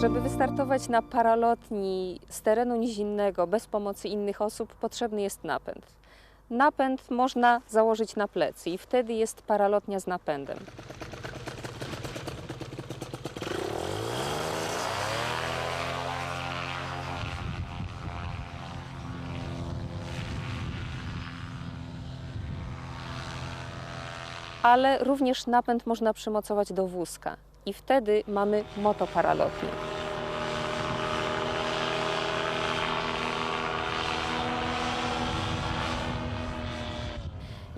Żeby wystartować na paralotni z terenu nizinnego bez pomocy innych osób, potrzebny jest napęd. Napęd można założyć na plecy i wtedy jest paralotnia z napędem. Ale również napęd można przymocować do wózka i wtedy mamy motoparalotnię.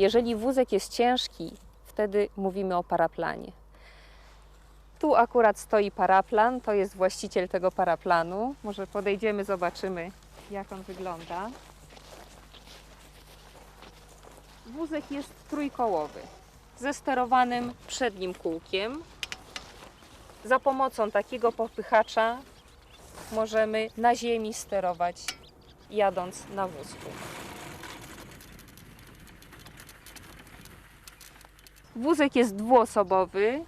Jeżeli wózek jest ciężki, wtedy mówimy o paraplanie. Tu akurat stoi paraplan, to jest właściciel tego paraplanu. Może podejdziemy, zobaczymy, jak on wygląda. Wózek jest trójkołowy, ze sterowanym przednim kółkiem. Za pomocą takiego popychacza możemy na ziemi sterować, jadąc na wózku. Wózek jest dwuosobowy.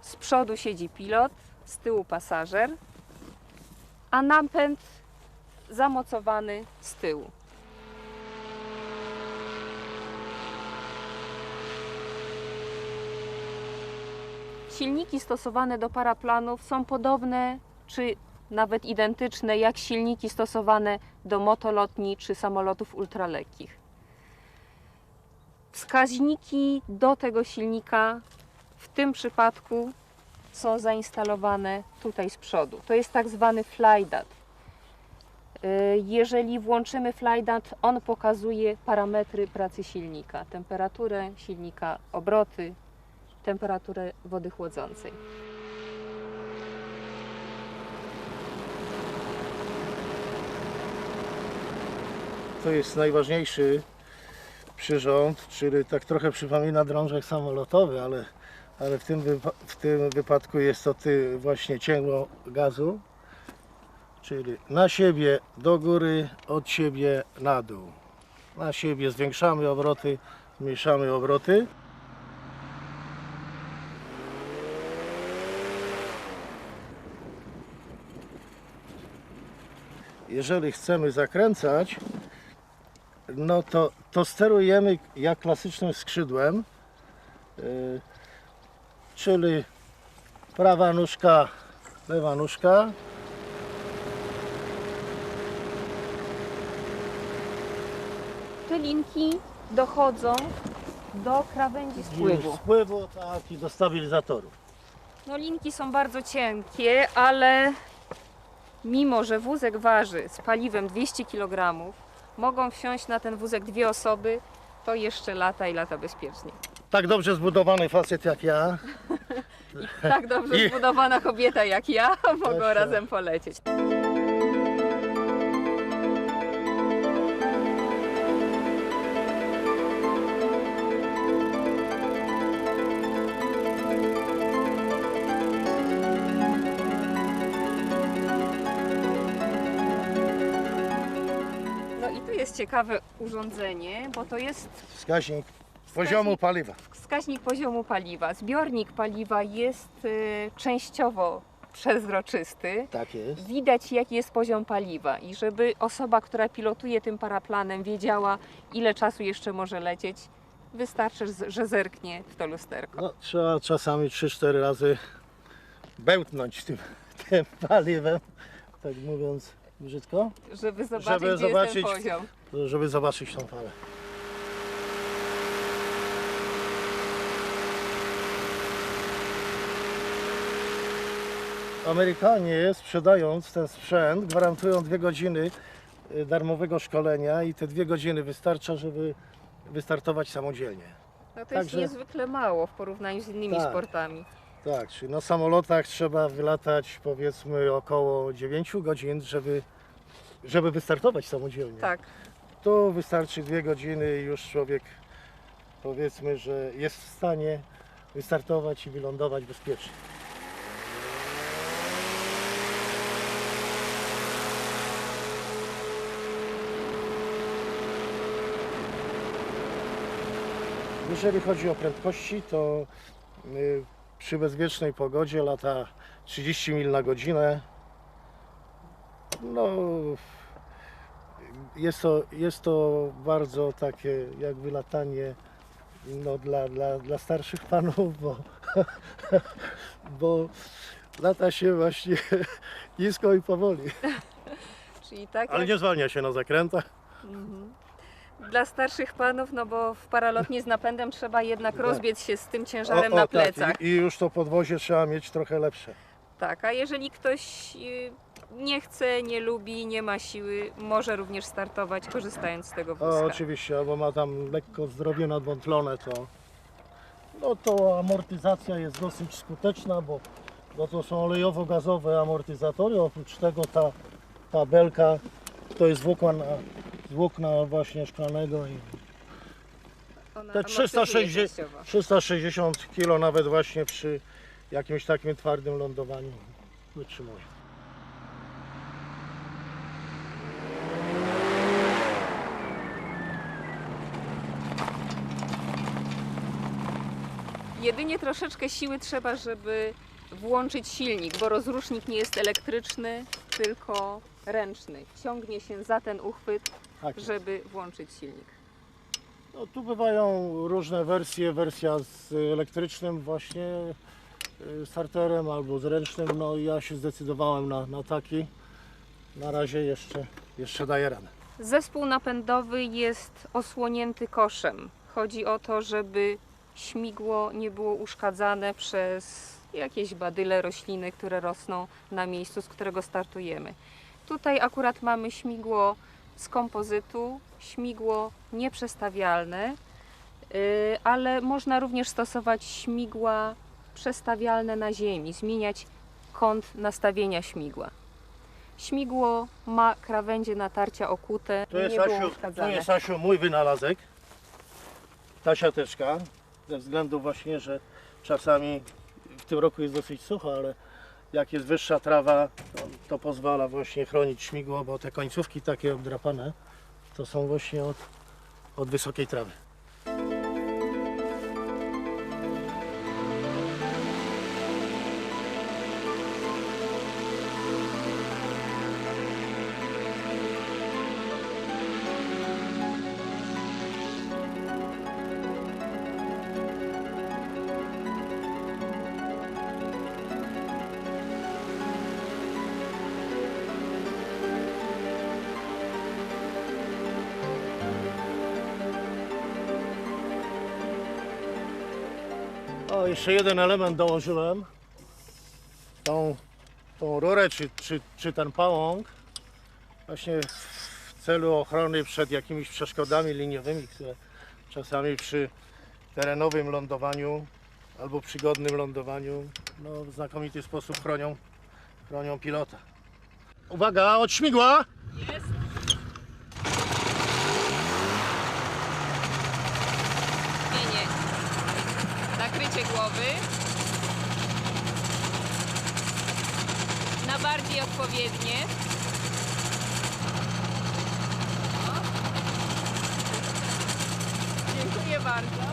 Z przodu siedzi pilot, z tyłu pasażer, a napęd zamocowany z tyłu. Silniki stosowane do paraplanów są podobne czy nawet identyczne jak silniki stosowane do motolotni czy samolotów ultralekkich. Wskaźniki do tego silnika w tym przypadku są zainstalowane tutaj z przodu. To jest tak zwany flydat. Y, Jeżeli włączymy flydat, on pokazuje parametry pracy silnika, temperaturę silnika, obroty, temperaturę wody chłodzącej. To jest najważniejszy przyrząd, czyli tak trochę przypomina drążek samolotowy, ale, ale w, tym w tym wypadku jest to ty właśnie cięgło gazu, czyli na siebie do góry, od siebie na dół. Na siebie zwiększamy obroty, zmniejszamy obroty. Jeżeli chcemy zakręcać, no to, to sterujemy jak klasycznym skrzydłem, yy, czyli prawa nóżka, lewa nóżka. Te linki dochodzą do krawędzi spływu. Spływu, tak, i do stabilizatorów. No linki są bardzo cienkie, ale mimo, że wózek waży z paliwem 200 kg, mogą wsiąść na ten wózek dwie osoby, to jeszcze lata i lata bezpiecznie. Tak dobrze zbudowany facet jak ja. Tak dobrze I- zbudowana kobieta jak ja mogą razem polecieć. Jest ciekawe urządzenie, bo to jest Wskaźnik poziomu paliwa. wskaźnik poziomu paliwa. Zbiornik paliwa jest y, częściowo przezroczysty. Tak jest. Widać, jaki jest poziom paliwa, i żeby osoba, która pilotuje tym paraplanem, wiedziała, ile czasu jeszcze może lecieć, wystarczy, z- że zerknie w to lusterko. No, trzeba czasami 3-4 razy bełtnąć tym, tym paliwem, tak mówiąc brzydko, Żeby zobaczyć, żeby gdzie zobaczyć- jest ten poziom. żeby zobaczyć tą falę. Amerykanie sprzedając ten sprzęt gwarantują dwie godziny y, darmowego szkolenia i te dwie godziny wystarcza, żeby wystartować samodzielnie. No to jest Także- niezwykle mało w porównaniu z innymi Tak. sportami. Tak, czyli na samolotach trzeba wylatać powiedzmy około 9 godzin, żeby, żeby wystartować samodzielnie. Tak. Tu wystarczy dwie godziny i już człowiek powiedzmy, że jest w stanie wystartować i wylądować bezpiecznie. Jeżeli chodzi o prędkości, to y, przy bezwiecznej pogodzie lata 30 mil na godzinę. No, jest to, jest to bardzo takie jakby latanie no, dla, dla, dla starszych panów, bo, bo lata się właśnie nisko i powoli. Czyli tak Ale jak nie zwalnia się na zakrętach. Dla starszych panów, no bo w paralotni z napędem trzeba jednak Tak. rozbiec się z tym ciężarem O, o, na tak, plecach. I, I już to podwozie trzeba mieć trochę lepsze. Tak, a jeżeli ktoś y, nie chce, nie lubi, nie ma siły, może również startować korzystając z tego O, wózka. oczywiście, albo ma tam lekko zdrowie nadwątlone, to, no to amortyzacja jest dosyć skuteczna, bo, bo to są olejowo-gazowe amortyzatory. Oprócz tego ta, ta belka to jest włókna, włókna właśnie szklanego i Ona te amortyzuje 360, częściowo. 360 kg nawet właśnie przy jakimś takim twardym lądowaniu wytrzymuje. Jedynie troszeczkę siły trzeba, żeby włączyć silnik, bo rozrusznik nie jest elektryczny, tylko ręczny. Ciągnie się za ten uchwyt, Tak. żeby włączyć silnik. No, tu bywają różne wersje, wersja z elektrycznym właśnie y, starterem albo z ręcznym. No i ja się zdecydowałem na, na taki. Na razie jeszcze, jeszcze daję radę. Zespół napędowy jest osłonięty koszem. Chodzi o to, żeby śmigło nie było uszkadzane przez jakieś badyle, rośliny, które rosną na miejscu, z którego startujemy. Tutaj akurat mamy śmigło z kompozytu, śmigło nieprzestawialne, yy, ale można również stosować śmigła przestawialne na ziemi, zmieniać kąt nastawienia śmigła. Śmigło ma krawędzie natarcia okute, To jest, nie było Asiu, to jest Asiu mój wynalazek. Ta siateczka. Ze względu właśnie, że czasami w tym roku jest dosyć sucho, ale jak jest wyższa trawa, to, to pozwala właśnie chronić śmigło, bo te końcówki takie obdrapane to są właśnie od, od wysokiej trawy. Jeszcze jeden element dołożyłem. Tą, tą rurę, czy, czy, czy ten pałąk. Właśnie w celu ochrony przed jakimiś przeszkodami liniowymi, które czasami przy terenowym lądowaniu albo przygodnym lądowaniu no, w znakomity sposób chronią, chronią pilota. Uwaga, od śmigła! Jest. Nie, nie. Nakrycie głowy. Na bardziej odpowiednie. Dziękuję bardzo.